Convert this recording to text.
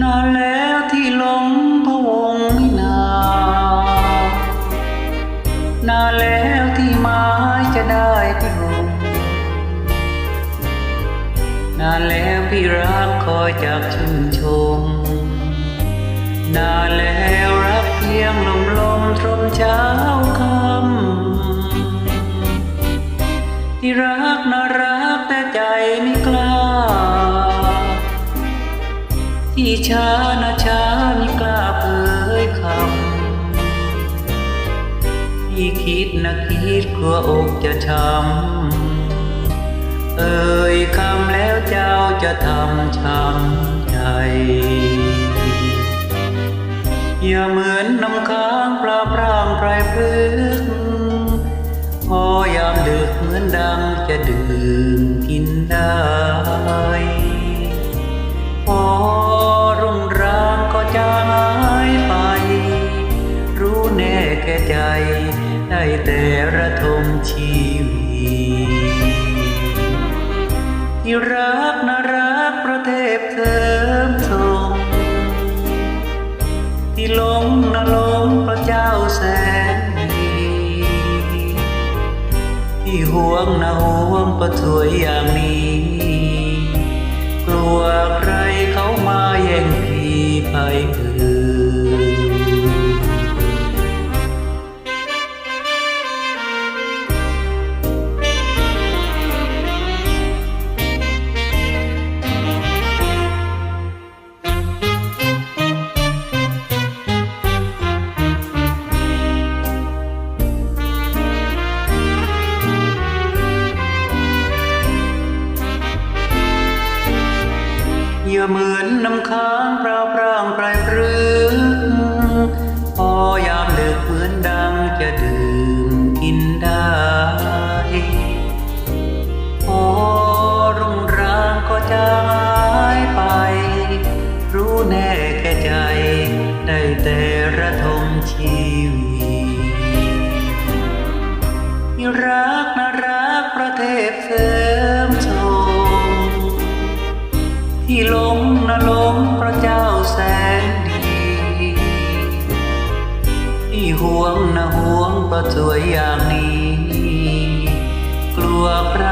นานแล้วที่ลงพวงไม่นานานแล้วที่มาจะได้พี่ลงนานแล้วพี่รักคอยจากชื่นชม นานแล้วรักเพียงลมลมตรมเช้าคำที่รักนารักแต่ใจไม่ พี่ช้านะช้าไม่กล้าเผยคำพี่คิดนะคิดกลัวอกจะช้ำเอ่ยคำแล้วเจ้าจะทำช้ำใจอย่าเหมือน ใจ ได้แต่ระทมชีวิตที่รักน่ารักประเทศเสริมทรงที่หลงนะหลงพระเจ้าแสนดีที่ห่วงนะห่วงประถวยอย่างนี้ อย่าเหมือนน้ำค้างเปล่าพร่างไพรพรึกพอยามดึกเหมือนดังจะดื่มกินได้พอรุ่งรางก็จางหายไป รู้แน่แก่ใจ ได้แต่ระทมชีวิตที่รัก ที่หลงนะหลงพระเจ้าแสนดีที่ห่วงนะห่วงประจวยอย่างนี้ กลัวพระ